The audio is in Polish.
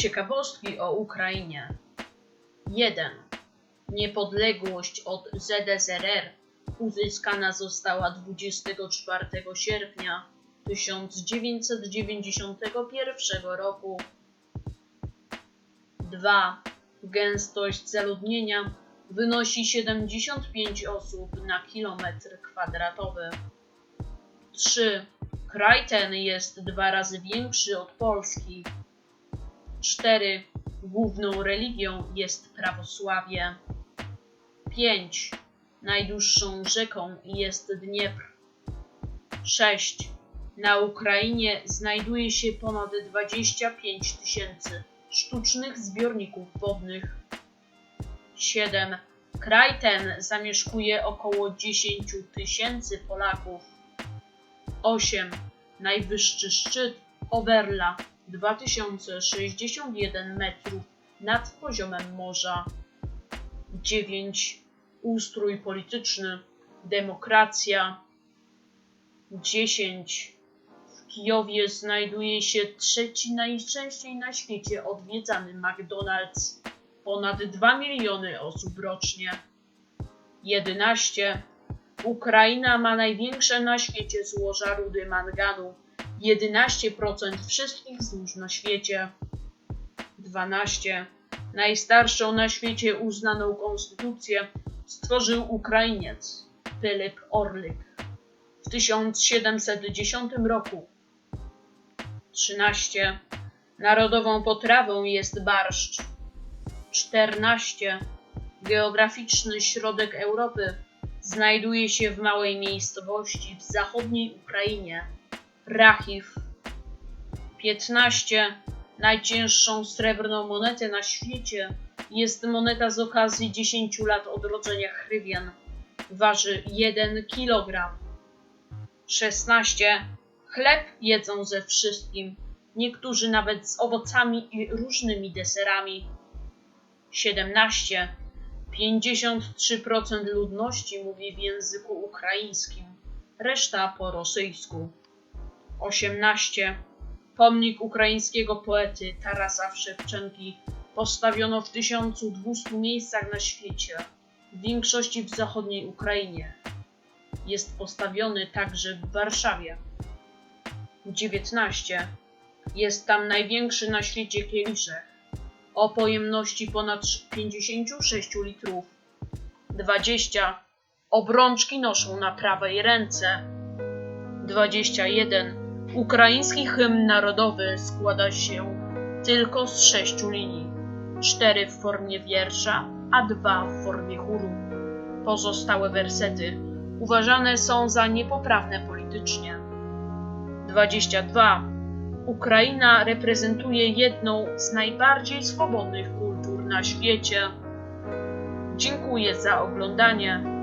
Ciekawostki o Ukrainie. 1. Niepodległość od ZSRR uzyskana została 24 sierpnia 1991 roku. 2. Gęstość zaludnienia wynosi 75 osób na kilometr kwadratowy. 3. Kraj ten jest dwa razy większy od Polski. 4. Główną religią jest prawosławie. 5. Najdłuższą rzeką jest Dniepr. 6. Na Ukrainie znajduje się ponad 25 tysięcy sztucznych zbiorników wodnych. 7. Kraj ten zamieszkuje około 10 tysięcy Polaków. 8. Najwyższy szczyt Oberla 2061 metrów nad poziomem morza. 9. Ustrój polityczny, demokracja. 10. W Kijowie znajduje się trzeci najczęściej na świecie odwiedzany McDonald's. Ponad 2 miliony osób rocznie. 11. Ukraina ma największe na świecie złoża rudy manganu. 11% wszystkich złóż na świecie. 12. Najstarszą na świecie uznaną konstytucję stworzył Ukrainiec Filip Orlik w 1710 roku. 13. Narodową potrawą jest barszcz. 14. Geograficzny środek Europy znajduje się w małej miejscowości w zachodniej Ukrainie. Rachiw. 15. Najcięższą srebrną monetę na świecie jest moneta z okazji 10 lat odrodzenia Chrywian. Waży 1 kg. 16. Chleb jedzą ze wszystkim, niektórzy nawet z owocami i różnymi deserami. 17. 53% ludności mówi w języku ukraińskim, reszta po rosyjsku. 18. Pomnik ukraińskiego poety Tarasa Szewczenki postawiono w 1200 miejscach na świecie, w większości w zachodniej Ukrainie. Jest postawiony także w Warszawie. 19. Jest tam największy na świecie kieliszek o pojemności ponad 56 litrów. 20. Obrączki noszą na prawej ręce. 21. Ukraiński hymn narodowy składa się tylko z sześciu linii. Cztery w formie wiersza, a dwa w formie chóru. Pozostałe wersety uważane są za niepoprawne politycznie. 22. Ukraina reprezentuje jedną z najbardziej swobodnych kultur na świecie. Dziękuję za oglądanie.